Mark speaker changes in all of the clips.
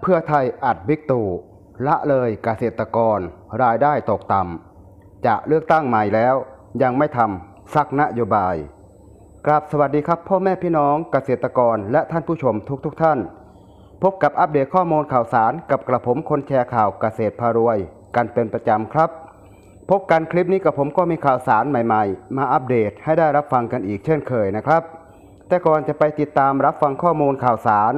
Speaker 1: เพื่อไทยอัดบิ๊กตู่ละเลยเกษตรกรรายได้ตกต่ำจะเลือกตั้งใหม่แล้วยังไม่ทำสักนโยบายกราบสวัสดีครับ พ่อแม่พี่น้องเกษตรกรและท่านผู้ชมทุกๆทท่าน พบกับอัปเดตข้อมูลข่าวสารกับกระผมคนแชร์ข่าวเกษตรพารวย กันเป็นประจำครับ พบกันคลิปนี้กับผมก็มีข่าวสารใหม่ๆ มาอัปเดตให้ได้รับฟังกันอีกเช่นเคยนะครับ แต่ก่อนจะไปติดตามรับฟังข้อมูลข่าวสาร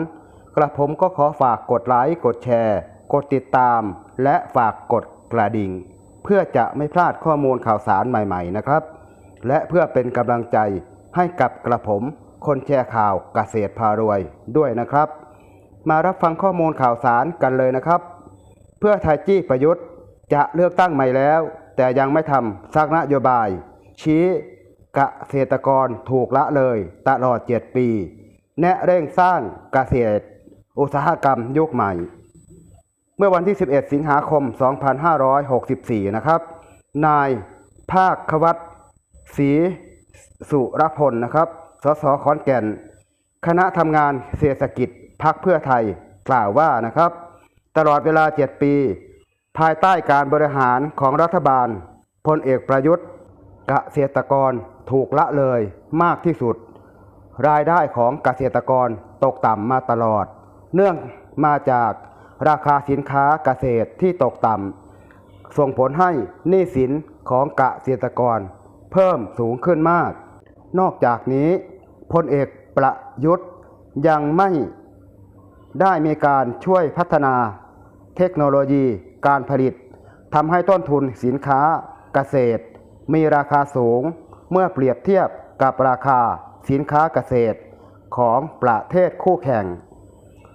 Speaker 1: กระผมก็ขอฝากกดไลค์กดแชร์ กดติดตาม และฝากกดกระดิ่ง เพื่อจะไม่พลาดข้อมูลข่าวสารใหม่ๆนะครับ และเพื่อเป็นกำลังใจให้กับกระผมคนแชร์ข่าวเกษตรพารวยด้วยนะครับ มารับฟังข้อมูลข่าวสารกันเลยนะครับ เพื่อไทยจี้ประยุทธ์จะเลือกตั้งใหม่แล้ว แต่ยังไม่ทำสักนโยบาย ชี้เกษตรกรถูกละเลยตลอด 7 ปี แนะเร่งสร้างเกษตร อุตสาหกรรมยุคใหม่ เมื่อวันที่ 11 สิงหาคม 2564 นะครับ นายภาคควัตศรีสุรพลนะครับ สสขอนแก่น คณะทำงานเศรษฐกิจพักเพื่อไทยกล่าวว่านะครับ ตลอดเวลา 7 ปี ภายใต้การบริหารของรัฐบาลพลเอกประยุทธ์เกษตรกรถูกละเลยมากที่สุด รายได้ของเกษตรกรตกต่ำมาตลอด เนื่องมาจากราคาสินค้าเกษตรที่ตกต่ำส่งผลให้หนี้สินของเกษตรกร เพิ่มสูงขึ้นมาก นอกจากนี้พลเอกประยุทธ์ยังไม่ได้มีการช่วยพัฒนาเทคโนโลยีการผลิตทำให้ต้นทุนสินค้าเกษตร มีราคาสูงเมื่อเปรียบเทียบกับราคาสินค้าเกษตรของประเทศคู่แข่ง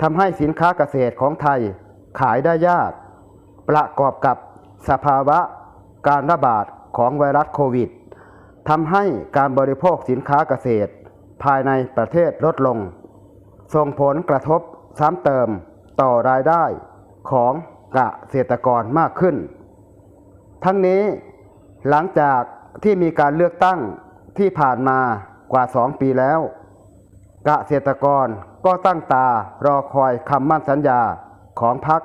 Speaker 1: ทำให้สินค้าเกษตรของไทยขายได้ยาก ประกอบกับสภาวะการระบาดของไวรัสโควิดทำให้การบริโภคสินค้าเกษตร ภายในประเทศลดลง ส่งผลกระทบซ้ำเติมต่อรายได้ของเกษตรกรมากขึ้น ทั้งนี้หลังจากที่มีการเลือกตั้งที่ผ่านมากว่า 2 ปีแล้ว กษตรกรก็ตั้งตารอคอยคำมั่นสัญญาของพรรค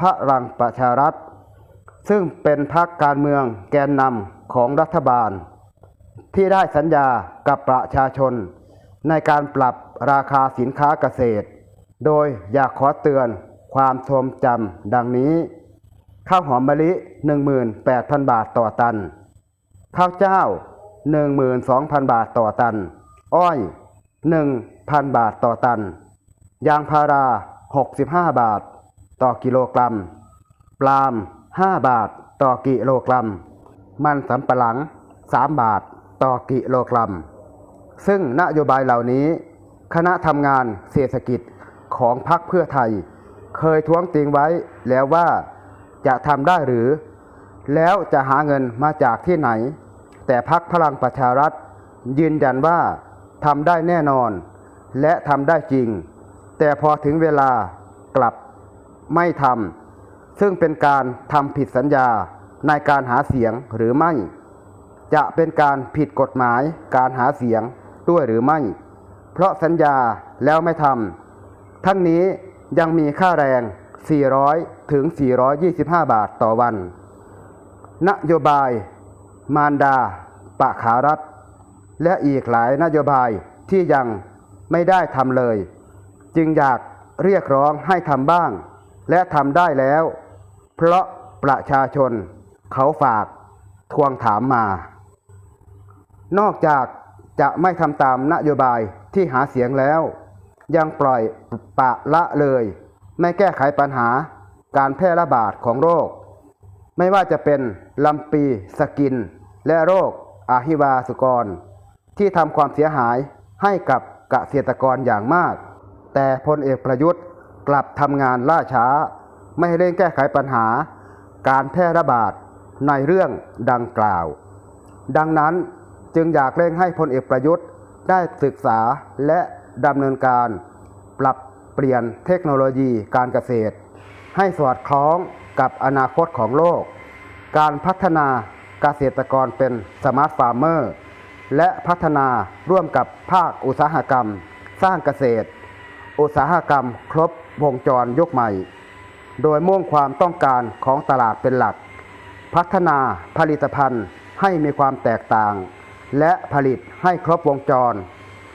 Speaker 1: พระรังประชารัฐ ซึ่งเป็นพรรคการเมืองแกนนำของรัฐบาล ที่ได้สัญญากับประชาชน ในการปรับราคาสินค้าเกษตร โดยอยากขอเตือนความทรงจำดังนี้ ข้าวหอมมะลิ 18,000 บาทต่อตัน ข้าวเจ้า 12,000 บาทต่อตัน อ้อย 1,000 บาทต่อตัน ยางพารา 65 บาท ต่อกิโลกรัม ปลาล์ม5 บาทต่อกิโลกรัม มันสำปะหลัง 3 บาทต่อกิโลกรัม ซึ่งนโยบายเหล่านี้ คณะทำงานเศรษฐกิจของพรรคเพื่อไทย เคยท้วงติงไว้แล้วว่าจะทำได้หรือ แล้วจะหาเงินมาจากที่ไหน แต่พรรคพลังประชารัฐยืนยันว่า ทำได้แน่นอน และทำได้จริง แต่พอถึงเวลากลับไม่ทำซึ่งเป็นการทำผิดสัญญาในการหาเสียงหรือไม่ จะเป็นการผิดกฎหมายการหาเสียงด้วยหรือไม่ เพราะสัญญาแล้วไม่ทำทั้งนี้ยังมีค่าแรง 400 ถึง 425 บาทต่อวัน นโยบาย มารดาปะขารัฐ และอีกหลายนโยบายที่ยังไม่ได้ทำเลย จึงอยากเรียกร้องให้ทำบ้าง และทำได้แล้ว เพราะประชาชนเขาฝากทวงถามมา นอกจากจะไม่ทำตามนโยบายที่หาเสียงแล้ว ยังปล่อยปะละเลย ไม่แก้ไขปัญหาการแพร่ระบาดของโรค ไม่ว่าจะเป็นลำปีสกิน และโรคอาฮิวาสุกร ที่ทำความเสียหายให้กับเกษตรกรอย่างมาก แต่พลเอกประยุทธ์กลับทำงานล่าช้า ไม่เร่งแก้ไขปัญหา การแพร่ระบาดในเรื่องดังกล่าว ดังนั้นจึงอยากเร่งให้พลเอกประยุทธ์ได้ศึกษาและดำเนินการ ปรับเปลี่ยนเทคโนโลยีการเกษตร ให้สอดคล้องกับอนาคตของโลก การพัฒนาเกษตรกรเป็นสมาร์ทฟาร์มเมอร์ และพัฒนาร่วมกับภาคอุตสาหกรรม สร้างเกษตร อุตสาหกรรมครบวงจรยุคใหม่ โดยมุ่งความต้องการของตลาดเป็นหลัก พัฒนาผลิตภัณฑ์ให้มีความแตกต่าง และผลิตให้ครบวงจร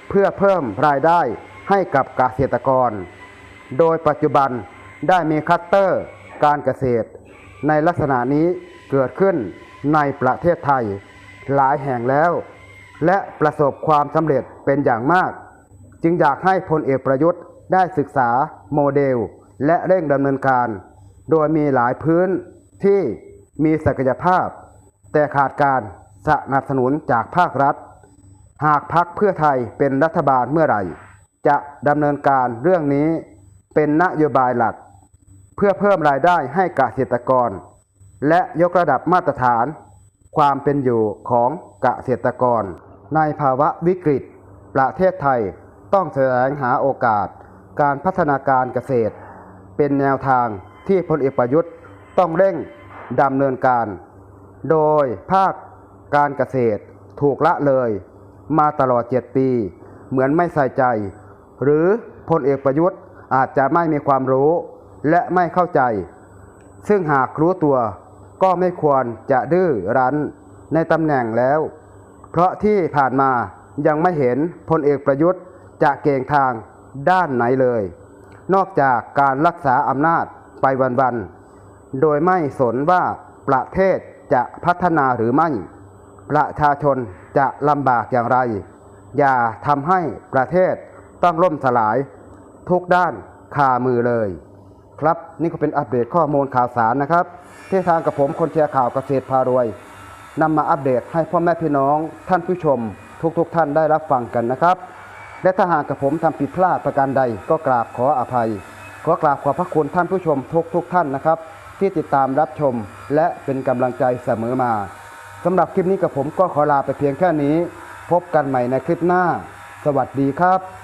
Speaker 1: เพื่อเพิ่มรายได้ให้กับเกษตรกร โดยปัจจุบันได้มีคัตเตอร์การเกษตร ในลักษณะนี้เกิดขึ้นในประเทศไทยหลายแห่งแล้ว และประสบความสำเร็จเป็นอย่างมาก จึงอยากให้พลเอกประยุทธ์ได้ศึกษาโมเดล และเร่งดำเนินการ โดยมีหลายพื้นที่มีศักยภาพ แต่ขาดการสนับสนุนจากภาครัฐ หากพักเพื่อไทยเป็นรัฐบาลเมื่อไหร่ จะดำเนินการเรื่องนี้เป็นนโยบายหลัก เพื่อเพิ่มรายได้ให้เกษตรกร และยกระดับมาตรฐาน ความเป็นอยู่ของเกษตรกร ในภาวะวิกฤต ประเทศไทยต้องแสวงหาโอกาส การพัฒนาการเกษตร เป็นแนวทางที่พลเอกประยุทธ์ต้องเร่งดำเนินการ โดยภาคการเกษตรถูกละเลย มาตลอด 7 ปี เหมือนไม่ใส่ใจ หรือพลเอกประยุทธ์อาจจะไม่มีความรู้และไม่เข้าใจ ซึ่งหากรู้ตัวก็ไม่ควรจะดื้อรั้นในตำแหน่งแล้ว เพราะที่ผ่านมายังไม่เห็นพลเอกประยุทธ์จะเก่งทางด้านไหนเลย นอกจากการรักษาอำนาจไปวันๆ โดยไม่สนว่าประเทศจะพัฒนาหรือไม่ ประชาชนจะลำบากอย่างไร อย่าทำให้ประเทศต้องล่มสลาย ทุกด้านคามือเลย ครับนี่ก็เป็นอัปเดตข้อมูลข่าวสารนะครับที่ทางกับผมคนแชร์ข่าวเกษตรพารวย นำมาอัปเดตให้พ่อแม่พี่น้องท่านผู้ชม ทุกๆทท่านได้รับฟังกันนะครับ และถ้าหากกับผมทำผิดพลาดประการใดก็กราบขออภัย ขอกราบขอพระคุณท่านผู้ชมทุกๆทท่านนะครับ ที่ติดตามรับชมและเป็นกำลังใจเสมอมาสำหรับคลิปนี้กับผมก็ขอลาไปเพียงแค่นี้ พบกันใหม่ในคลิปหน้า สวัสดีครับ